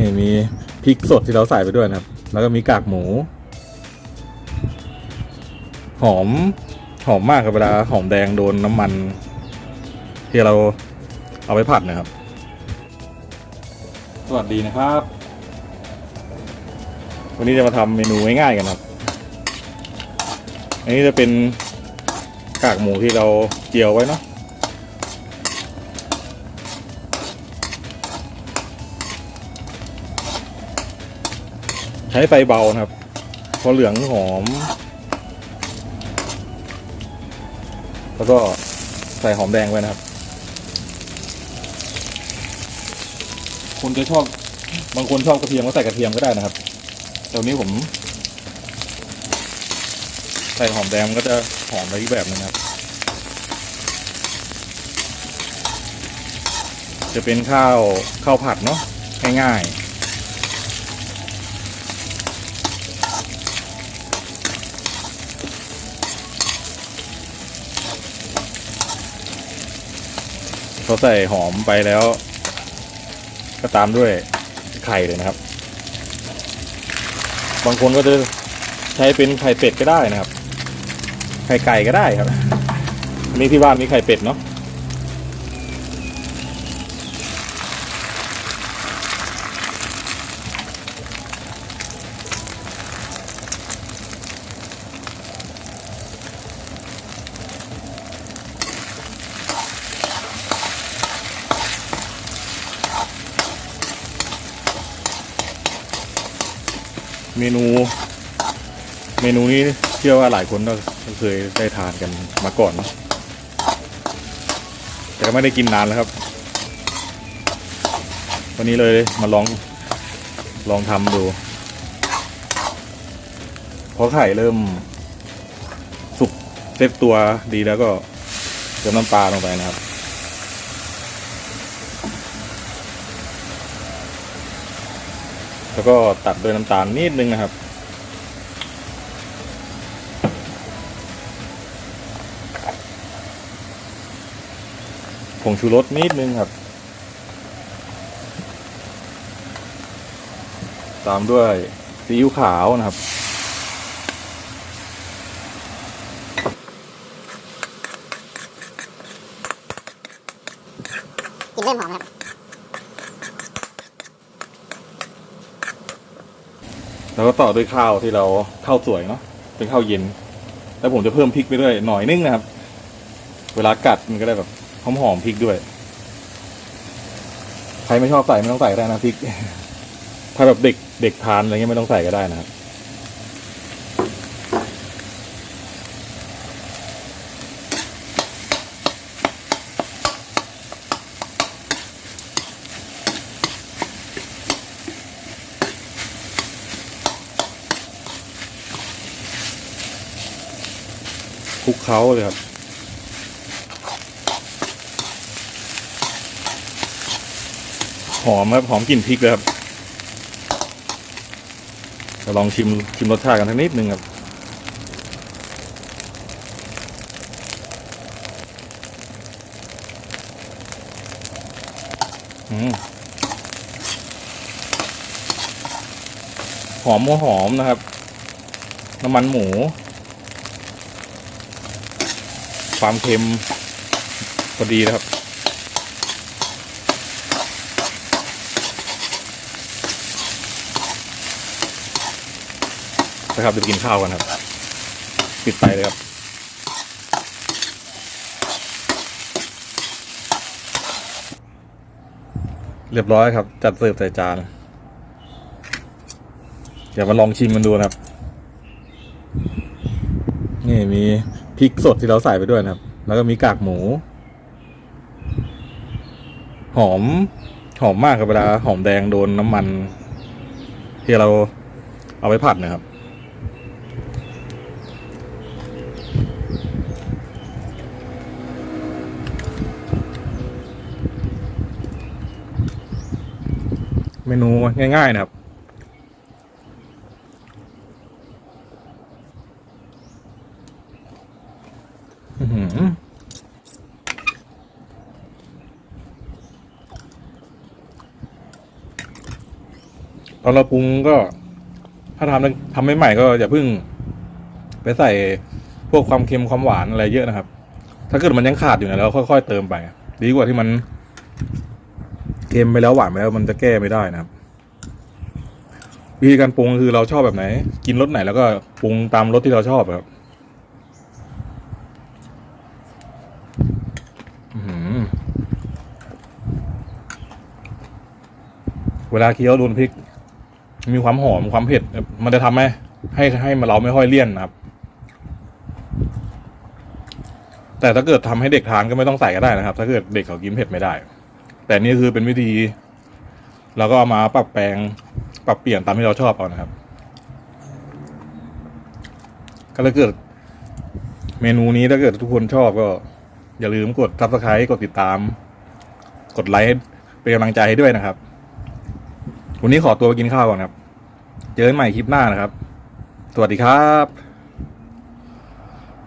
นี่มีพริกสดที่เราใส่ไปด้วยนะครับ แล้วก็มีกากหมู หอมหอมมากครับเวลาหอมแดงโดนน้ำมัน ที่เราเอาไปผัดนะครับ สวัสดีนะครับ วันนี้จะมาทำเมนูง่ายๆกันครับ อันนี้จะเป็นกากหมูที่เราเจียวไว้เนาะ ใช้ไฟเบานะครับ พอเหลืองหอม แล้วก็ใส่หอมแดงไว้นะครับ คนจะชอบบางคนชอบกระเทียมก็ใส่กระเทียมก็ได้นะครับแต่วันนี้ผม ใส่หอมแดงมันก็จะหอมไปอีกแบบนึงนะครับ จะเป็นข้าวข้าวผัดเนาะง่ายๆ เขาใส่หอมไปแล้ว ก็ตามด้วยไข่เลยนะครับ บางคนก็จะใช้เป็นไข่เป็ดก็ได้นะครับ ไข่ไก่ก็ได้ครับอันนี้ที่บ้านมีไข่เป็ดเนาะ เมนู เมนูนี้เชื่อว่าหลายคนก็เคยได้ทานกันมาก่อน แต่ก็ไม่ได้กินนานแล้วครับ วันนี้เลยมาลองลองทำดูพอไข่เริ่มสุกเซฟตัวดีแล้วก็เติมน้ำปลาลงไปนะครับ แล้วก็ตัดด้วยน้ำตาลนิดนึงนะครับ ผงชูรสนิดนึงครับ ตามด้วยซีอิ๊วขาวนะครับกินเริ่มหอมครับ แล้วก็ต่อด้วยข้าวที่เราข้าวสวยเนาะเป็นข้าวเย็น แล้วผมจะเพิ่มพริกไปด้วยหน่อยนึงนะครับ เวลากัดมันก็ได้แบบหอมหอมพริกด้วย ใครไม่ชอบใส่ไม่ต้องใส่ก็ได้นะพริก ถ้าแบบเด็กเด็กทานอะไรเงี้ยไม่ต้องใส่ก็ได้นะครับ ลุกเคล้าเลยครับ หอมครับ หอมกลิ่นพริกเลยครับจะลองชิมชิมรสชาติกันทักนิดนึงครับหอมหัวหอมนะครับ น้ำมันหมู ความเค็มพอดีนะครับ นะครับจะกินข้าวกันครับ ปิดไฟเลยครับเรียบร้อยครับ จัดเสิร์ฟใส่จาน เดี๋ยวมาลองชิมมันดูนะครับ นี่มี พริกสดที่เราใส่ไปด้วยนะครับ แล้วก็มีกากหมู หอม หอมมากครับเวลาหอมแดงโดนน้ำมัน ที่เราเอาไปผัดนะครับเมนูง่าย ๆ นะครับ อื้อหือ ตอนเราปรุงก็ ถ้าทำทำใหม่ๆก็อย่าเพิ่ง ไปใส่พวกความเค็มความหวานอะไรเยอะนะครับ ถ้าเกิดมันยังขาดอยู่เนะเราค่อยๆเติมไป ดีกว่าที่มันเค็มไปแล้วหวานไปแล้วมันจะแก้ไม่ได้นะครับ วิธีการปรุงคือเราชอบแบบไหน กินรสไหนแล้วก็ปรุงตามรสที่เราชอบครับเวลาเคี้ยวโดนพริก มีความหอมความเผ็ด มันจะทำให้ให้ให้เราไม่ค่อยเลี่ยนนะครับ แต่ถ้าเกิดทำให้เด็กทานก็ไม่ต้องใส่ก็ได้นะครับ ถ้าเกิดเด็กเขากินเผ็ดไม่ได้ แต่นี่คือเป็นวิธีเราก็เอามาปรับแปลงปรับเปลี่ยนตามที่เราชอบเอานะครับ ก็ถ้าเกิดเมนูนี้ถ้าเกิดทุกคนชอบก็ อย่าลืมกด subscribe กดติดตาม กดไลค์เป็นกำลังใจให้ด้วยนะครับ วันนี้ขอตัวไปกินข้าวก่อนครับ เจอกันใหม่คลิปหน้านะครับ สวัสดีครับ